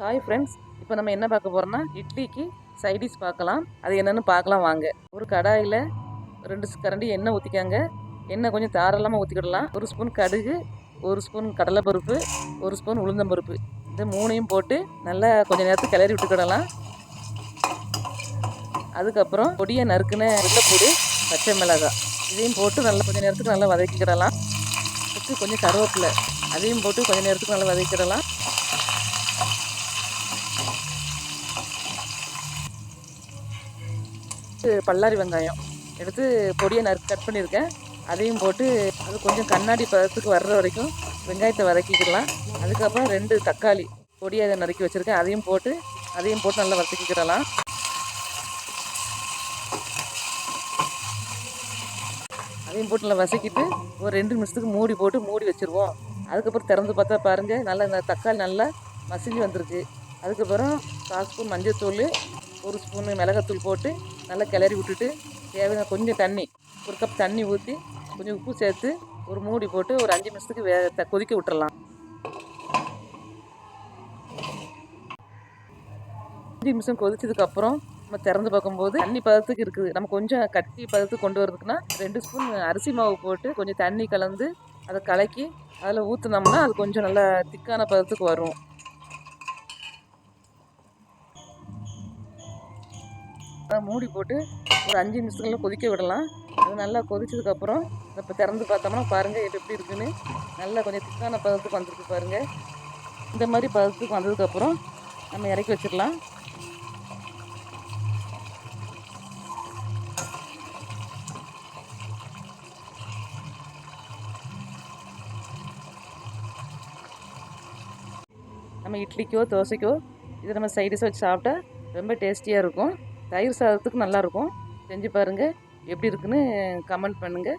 Hi friends இப்போ நம்ம என்ன பார்க்க போகிறோம்னா இட்லிக்கு சைடிஷ் பார்க்கலாம். அது என்னென்னு பார்க்கலாம் வாங்க. ஒரு கடாயில் ரெண்டு கரண்டி எண்ணெய் ஊற்றிக்காங்க எண்ணெய் கொஞ்சம் தாராளமாக ஊற்றிக்கிடலாம் ஒரு ஸ்பூன் கடுகு ஒரு ஸ்பூன் கடலைப்பருப்பு ஒரு ஸ்பூன் உளுந்தம்பருப்பு. இந்த மூணையும் போட்டு நல்லா கொஞ்சம் நேரத்துக்கு கிளறி விட்டுக்கிடலாம். அதுக்கப்புறம் பொடியை நறுக்குன வெள்ளைப்பூடு பச்சை மிளகாய். இதையும் போட்டு நல்லா கொஞ்சம் நேரத்துக்கு நல்லா வதக்கிக்கிடலாம். அதுக்கு கொஞ்சம் கருவேப்பிலை. அதையும் போட்டு கொஞ்சம் நேரத்துக்கு நல்லா வதக்கிடலாம். பல்லாரி வெங்காயம். எடுத்து பொடியை நறுக்கு கட் பண்ணியிருக்கேன். அதையும் போட்டு அது கொஞ்சம் கண்ணாடி பதத்துக்கு வர்ற வரைக்கும் வெங்காயத்தை வதக்கிக்கலாம். அதுக்கப்புறம் ரெண்டு தக்காளி பொடியை நறுக்கி வச்சுருக்கேன். அதையும் போட்டு அதையும் போட்டு நல்லா வதக்கிக்கிடலாம். அதையும் போட்டு நல்லா வசக்கிட்டு ஒரு ரெண்டு நிமிஷத்துக்கு மூடி போட்டு மூடி வச்சுருவோம். அதுக்கப்புறம் திறந்து பார்த்தா பாருங்கள் நல்லா இந்த தக்காளி நல்லா மசிஞ்சு வந்திருக்கு. அதுக்கப்புறம் கால் ஸ்பூன் மஞ்சள்தூள் ஒரு ஸ்பூன் மிளகாத்தூள் போட்டு நல்லா கிளறி விட்டுட்டு தேவையான கொஞ்சம் தண்ணி ஒரு கப் தண்ணி ஊற்றி கொஞ்சம் உப்பு சேர்த்து ஒரு மூடி போட்டு ஒரு அஞ்சு நிமிஷத்துக்கு வே கொதிக்க விட்டுறலாம். அஞ்சு நிமிஷம் கொதிச்சதுக்கப்புறம் நம்ம திறந்து பார்க்கும்போது தண்ணி பதத்துக்கு இருக்குது. நம்ம கொஞ்சம் கட்டி பதத்துக்கு கொண்டு வரதுக்குன்னா ரெண்டு ஸ்பூன் அரிசி மாவு போட்டு கொஞ்சம் தண்ணி கலந்து அதை கலக்கி அதில் ஊற்றுனோம்னா அது கொஞ்சம் நல்லா திக்கான பதத்துக்கு வரும். அதை மூடி போட்டு ஒரு அஞ்சு நிமிஷத்துல கொதிக்க விடலாம். அது நல்லா கொதிச்சதுக்கப்புறம் இப்போ திறந்து பார்த்தோம்னா பாருங்கள் இது எப்படி இருக்குன்னு. நல்லா கொஞ்சம் திக்கான பதத்துக்கு வந்திருக்கு பாருங்கள் இந்த மாதிரி பதத்துக்கு வந்ததுக்கப்புறம் நம்ம இறக்கி வச்சிடலாம். நம்ம இட்லிக்கோ தோசைக்கோ இது நம்ம சைடிஷ் வச்சு சாப்பிட்டா ரொம்ப டேஸ்டியாக இருக்கும். தயிர் சாதத்துக்கு நல்லாயிருக்கும் செஞ்சு பாருங்கள் எப்படி இருக்குன்னு கமெண்ட் பண்ணுங்கள்